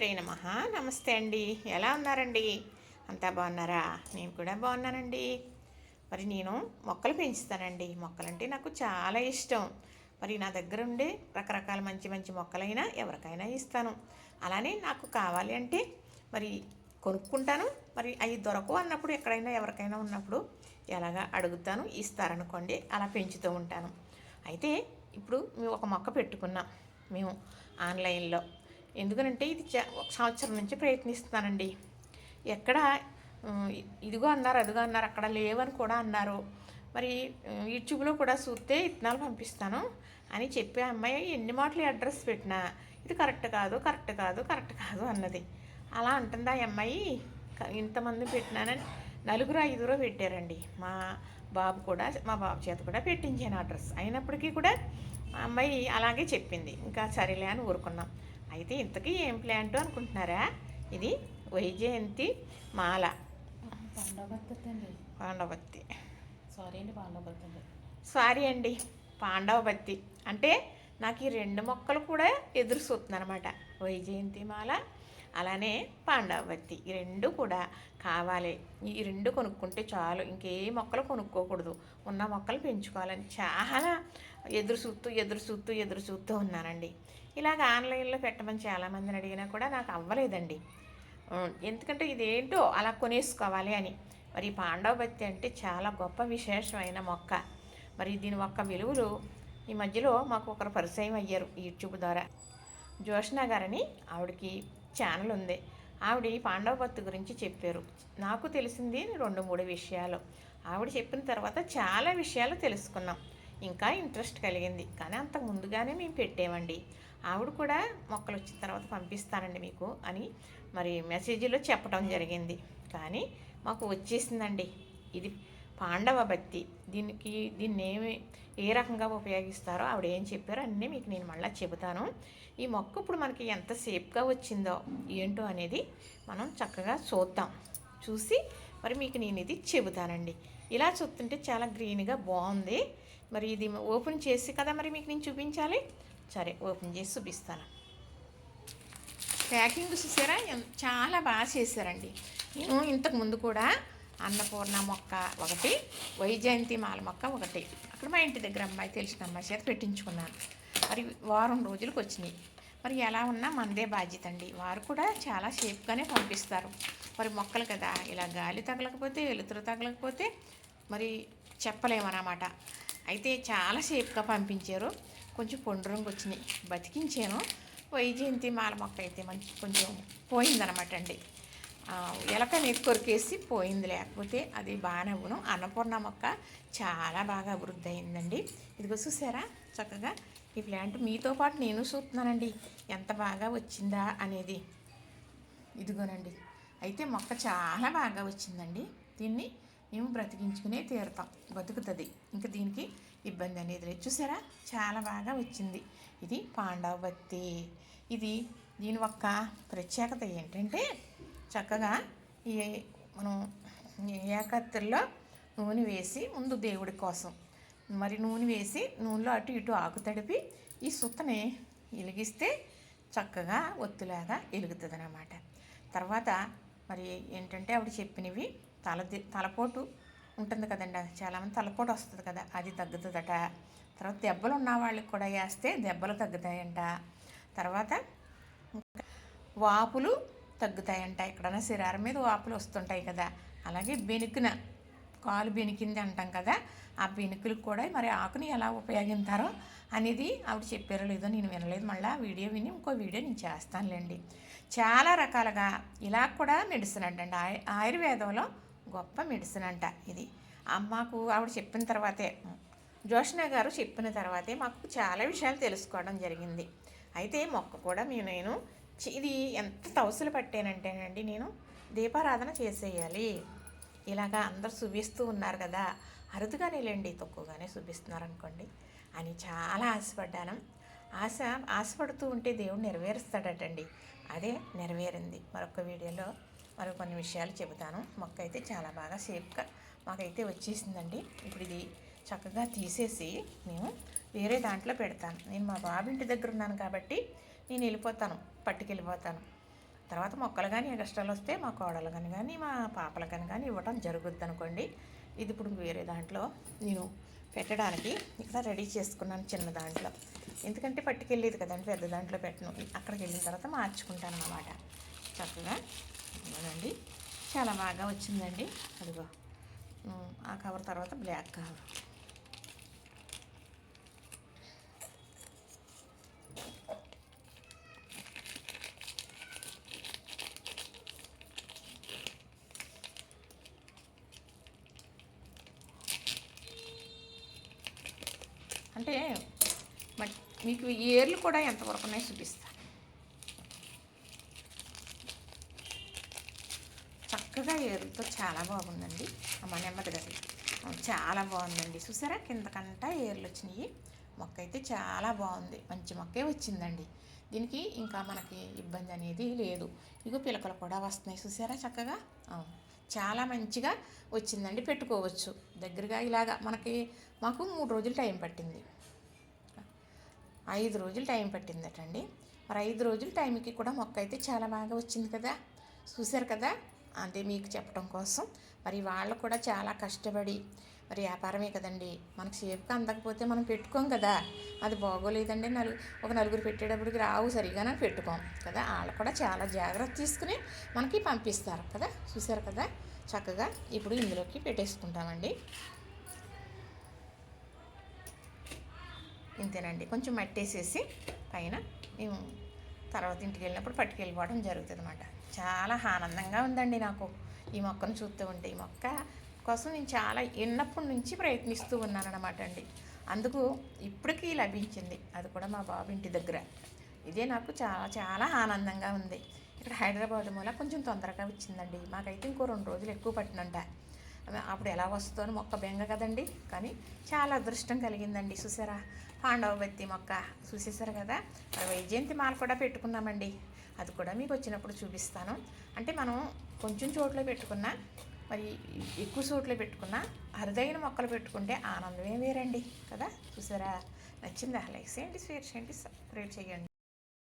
శ్రీమాత్రే నమ. నమస్తే అండి. ఎలా ఉన్నారండి? అంతా బాగున్నారా? నేను కూడా బాగున్నానండి. మరి నేను మొక్కలు పెంచుతానండి. మొక్కలంటే నాకు చాలా ఇష్టం. మరి నా దగ్గర ఉండే రకరకాల మంచి మంచి మొక్కలైనా ఎవరికైనా ఇస్తాను. అలానే నాకు కావాలి అంటే మరి కొనుక్కుంటాను. మరి అవి దొరకవు అన్నప్పుడు ఎక్కడైనా ఎవరికైనా ఉన్నప్పుడు ఎలాగా అడుగుతాను ఇస్తారనుకోండి అలా పెంచుతూ ఉంటాను. అయితే ఇప్పుడు మేము ఒక మొక్క పెట్టుకున్నాం. మేము ఆన్లైన్లో. ఎందుకనంటే ఇది ఒక సంవత్సరం నుంచి ప్రయత్నిస్తున్నానండి. ఎక్కడ ఇదిగో అన్నారు అదిగో అన్నారు అక్కడ లేవని కూడా అన్నారు. మరి యూట్యూబ్లో కూడా చూస్తే ఇత్తనాలు పంపిస్తాను అని చెప్పే అమ్మాయి ఎన్ని మాటలు అడ్రస్ పెట్టినా ఇది కరెక్ట్ కాదు కరెక్ట్ కాదు కరెక్ట్ కాదు అన్నది. అలా అంటుందా అమ్మాయి. ఇంతమంది పెట్టినానని నలుగురు ఐదుగురు పెట్టారండి. మా బాబు కూడా మా బాబు చేత కూడా పెట్టించాను అడ్రస్. అయినప్పటికీ కూడా అమ్మాయి అలాగే చెప్పింది. ఇంకా సరేలే అని ఊరుకున్నాం. అయితే ఇంతకీ ఏం ప్లాంట్ అనుకుంటున్నారా? ఇది వైజయంతి మాల. పాండవత్తి సారీ అండి పాండవభక్తి అండి. సారీ అండి పాండవబత్తి అంటే నాకు ఈ రెండు మొక్కలు కూడా ఎదురు చూస్తుందన్నమాట వైజయంతి మాల అలానే పాండవబత్తి ఈ రెండు కూడా కావాలి. ఈ రెండు కొనుక్కుంటే చాలు. ఇంకే మొక్కలు కొనుక్కోకూడదు. ఉన్న మొక్కలు పెంచుకోవాలని చాలా ఎదురు చూస్తూ ఎదురు చూస్తూ ఎదురు చూస్తూ ఉన్నానండి. ఇలాగ ఆన్లైన్లో పెట్టమని చాలామందిని అడిగినా కూడా నాకు అవ్వలేదండి. ఎందుకంటే ఇదేంటో అలా కొనేసుకోవాలి అని. మరి ఈ పాండవబత్తి అంటే చాలా గొప్ప విశేషమైన మొక్క. మరి దీని ఒక్క విలువలు ఈ మధ్యలో మాకు ఒకరు పరిచయం అయ్యారు యూట్యూబ్ ద్వారా. జోష్నా గారని ఆవిడకి ఛానల్ ఉంది. ఆవిడ ఈ పాండవబత్తి గురించి చెప్పారు. నాకు తెలిసింది రెండు మూడు విషయాలు. ఆవిడ చెప్పిన తర్వాత చాలా విషయాలు తెలుసుకున్నాం. ఇంకా ఇంట్రెస్ట్ కలిగింది. కానీ అంత ముందుగానే మేము పెట్టామండి. ఆవిడ కూడా మొక్కలు వచ్చిన తర్వాత పంపిస్తానండి మీకు అని మరి మెసేజ్లో చెప్పడం జరిగింది. కానీ మాకు వచ్చేసిందండి. ఇది పాండవ బత్తి దీనికి దీన్ని ఏమి ఏ రకంగా ఉపయోగిస్తారో ఆవిడ ఏం చెప్పారో అన్నీ మీకు నేను మళ్ళీ చెబుతాను. ఈ మొక్క ఇప్పుడు మనకి ఎంత సేఫ్గా వచ్చిందో ఏంటో అనేది మనం చక్కగా చూద్దాం. చూసి మరి మీకు నేను ఇది చెబుతానండి. ఇలా చూస్తుంటే చాలా గ్రీన్గా బాగుంది. మరి ఇది ఓపెన్ చేసి కదా మరి మీకు నేను చూపించాలి? సరే ఓపెన్ చేసి చూపిస్తాను. ప్యాకింగ్ చూసారా? చాలా బాగా చేశారండి. నేను ఇంతకు ముందు కూడా అన్నపూర్ణ మొక్క ఒకటి వైజయంతి మాల మొక్క ఒకటి. అక్కడ మా ఇంటి దగ్గర అమ్మాయి తెలిసిన అమ్మాయి చేత పెట్టించుకున్నాను. మరి వారం రోజులకు వచ్చినాయి. మరి ఎలా ఉన్నా మనదే బాధ్యత అండి. వారు కూడా చాలా సేఫ్గానే పంపిస్తారు. మరి మొక్కలు కదా ఇలా గాలి తగలకపోతే వెలుతురు తగలకపోతే మరి చెప్పలేమన్నమాట. అయితే చాలా సేఫ్గా పంపించారు. కొంచెం పొండు రంగు వచ్చినాయి. బతికించాను. వైజయంతి మాల మొక్క అయితే మంచి కొంచెం పోయిందనమాట అండి. ఎలక నీకు కొరికేసి పోయింది. లేకపోతే అది బాగానే అవ్వను అన్నపూర్ణ మొక్క చాలా బాగా అభివృద్ధి అయిందండి. ఇదిగో చూసారా? చక్కగా ఈ ప్లాంట్ మీతో పాటు నేను చూస్తున్నానండి. ఎంత బాగా వచ్చిందా అనేది. ఇదిగోనండి. అయితే మొక్క చాలా బాగా వచ్చిందండి. దీన్ని మేము బ్రతికించుకునే తీరుతాం బతుకుతుంది. ఇంకా దీనికి ఇబ్బంది అనేది లేదు. చూసారా? చాలా బాగా వచ్చింది. ఇది పాండవబత్తి ఇది దీని యొక్క ప్రత్యేకత ఏంటంటే చక్కగా ఈ మనం ఏకత్రిలో నూనె వేసి ముందు దేవుడి కోసం. మరి నూనె వేసి నూనెలో అటు ఇటు ఆకు తడిపి ఈ సుత్తని వెలిగిస్తే చక్కగా ఒత్తులాగా వెలుగుతుంది అన్నమాట తర్వాత మరి ఏంటంటే ఆవిడ చెప్పినవి తల తలపోటు ఉంటుంది కదండి అది. చాలామంది తలపోటు వస్తుంది కదా అది తగ్గుతుందట. తర్వాత దెబ్బలు ఉన్న వాళ్ళకి కూడా వేస్తే దెబ్బలు తగ్గుతాయంట. తర్వాత వాపులు తగ్గుతాయంట. ఎక్కడైనా శరీరం మీద వాపులు వస్తుంటాయి కదా అలాగే బెనుకున కాలు బెనికింది అంటాం కదా ఆ బెనుకులకు కూడా మరి ఆకుని ఎలా ఉపయోగిస్తారో అనేది ఆవిడ చెప్పారో లేదో నేను వినలేదు. మళ్ళీ ఆ వీడియో విని ఇంకో వీడియో నేను చేస్తానులేండి. చాలా రకాలుగా ఇలా కూడా మెడిసిన్ అంటండి. ఆయుర్వేదంలో గొప్ప మెడిసిన్ అంట ఇది. అమ్మకు మాకు ఆవిడ చెప్పిన తర్వాతే జోష్న గారు చెప్పిన తర్వాతే మాకు చాలా విషయాలు తెలుసుకోవడం జరిగింది. అయితే మొక్క కూడా మీ నేను ఇది ఎంత తవసులు పట్టానంటేనండి నేను దీపారాధన చేసేయాలి. ఇలాగా అందరు చూపిస్తూ ఉన్నారు కదా అరుదుగానే లేండి తక్కువగానే చూపిస్తున్నారు అనుకోండి అని చాలా ఆశపడ్డాను. ఆశ ఆశపడుతూ ఉంటే దేవుడు నెరవేరుస్తాడటండి. అదే నెరవేరింది. మరొక వీడియోలో మరో కొన్ని విషయాలు చెబుతాను. మొక్క అయితే చాలా బాగా సేఫ్గా మాకైతే వచ్చేసిందండి. ఇప్పుడు ఇది చక్కగా తీసేసి నేను వేరే దాంట్లో పెడతాను. నేను మా బాబు ఇంటి దగ్గర ఉన్నాను కాబట్టి నేను వెళ్ళిపోతాను పట్టుకెళ్ళిపోతాను. తర్వాత మొక్కలు కానీ కష్టాలు వస్తే మా కోడలు కానీ కానీ మా పాపలు కానీ కానీ ఇవ్వటం జరుగుద్ది అనుకోండి ఇది ఇప్పుడు వేరే దాంట్లో నేను పెట్టడానికి ఇక్కడ రెడీ చేసుకున్నాను చిన్న దాంట్లో. ఎందుకంటే పట్టుకెళ్ళేది కదండి పెద్ద దాంట్లో పెట్టను. అక్కడికి వెళ్ళిన తర్వాత మార్చుకుంటాను అన్నమాట చక్కగా ఇవ్వనండి. చాలా బాగా వచ్చిందండి. అదిగో. ఆ కవర్ తర్వాత బ్లాక్ కవర్. అంటే మ- మీకు ఏర్లు కూడా ఎంతవరకు ఉన్నాయో చూపిస్తాను చక్కగా ఏర్లతో చాలా బాగుందండి. అమ్మ నెమ్మది చాలా బాగుందండి. చూసారా? కిందకంటా ఏర్లు వచ్చినాయి. మొక్క అయితే చాలా బాగుంది. మంచి మొక్కే వచ్చిందండి. దీనికి ఇంకా మనకి ఇబ్బంది అనేది లేదు. ఇగో పిలకలు కూడా వస్తున్నాయి. చూసారా చక్కగా? అవును చాలా మంచిగా వచ్చిందండి. పెట్టుకోవచ్చు. దగ్గరగా ఇలాగా మనకి మాకు మూడు రోజులు టైం పట్టింది. ఐదు రోజులు టైం పట్టిందటండి. మరి ఐదు రోజులు టైంకి కూడా మొక్క అయితే చాలా బాగా వచ్చింది కదా? చూశారు కదా? అదే మీకు చెప్పడం కోసం. మరి వాళ్ళు కూడా చాలా కష్టపడి మరి వ్యాపారమే కదండి. మనకు సేఫ్గా అందకపోతే మనం పెట్టుకోం కదా. అది బాగోలేదండి నలుగు ఒక నలుగురు పెట్టేటప్పటికి రావు సరిగానే పెట్టుకోం కదా. వాళ్ళు కూడా చాలా జాగ్రత్త తీసుకుని మనకి పంపిస్తారు కదా. చూశారు కదా? చక్కగా ఇప్పుడు ఇందులోకి పెట్టేసుకుంటామండి. ఇంతేనండి. కొంచెం మట్టేసేసి పైన మేము తర్వాత ఇంటికి వెళ్ళినప్పుడు పట్టుకెళ్ళిపోవడం జరుగుతుంది అనమాట చాలా ఆనందంగా ఉందండి నాకు ఈ మొక్కను చూస్తూ ఉంటే. ఈ మొక్క కోసం నేను చాలా ఎన్నప్పటి నుంచి ప్రయత్నిస్తూ ఉన్నానన్నమాట అండి. అందుకు ఇప్పటికీ లభించింది. అది కూడా మా బాబు ఇంటి దగ్గర. ఇదే నాకు చాలా చాలా ఆనందంగా ఉంది. ఇక్కడ హైదరాబాద్ మూల కొంచెం తొందరగా వచ్చిందండి. మాకైతే ఇంకో రెండు రోజులు ఎక్కువ పట్టినంట. అప్పుడు ఎలా వస్తుందో మొక్క బెంగ కదండి. కానీ చాలా అదృష్టం కలిగిందండి. చూసారా? పాండవ బత్తి మొక్క. చూసేసారు కదా? వైజయంతి మాల కూడా పెట్టుకున్నామండి. అది కూడా మీకు వచ్చినప్పుడు చూపిస్తాను. అంటే మనం కొంచెం చోట్ల పెట్టుకున్నా మరి ఎక్కువ చోట్ల పెట్టుకున్నా అరుదైన మొక్కలు పెట్టుకుంటే ఆనందమే వేరండి కదా. చూసారా? నచ్చిందా? లైక్ చేయండి షేర్ చేయండి సబ్స్క్రైబ్ చేయండి.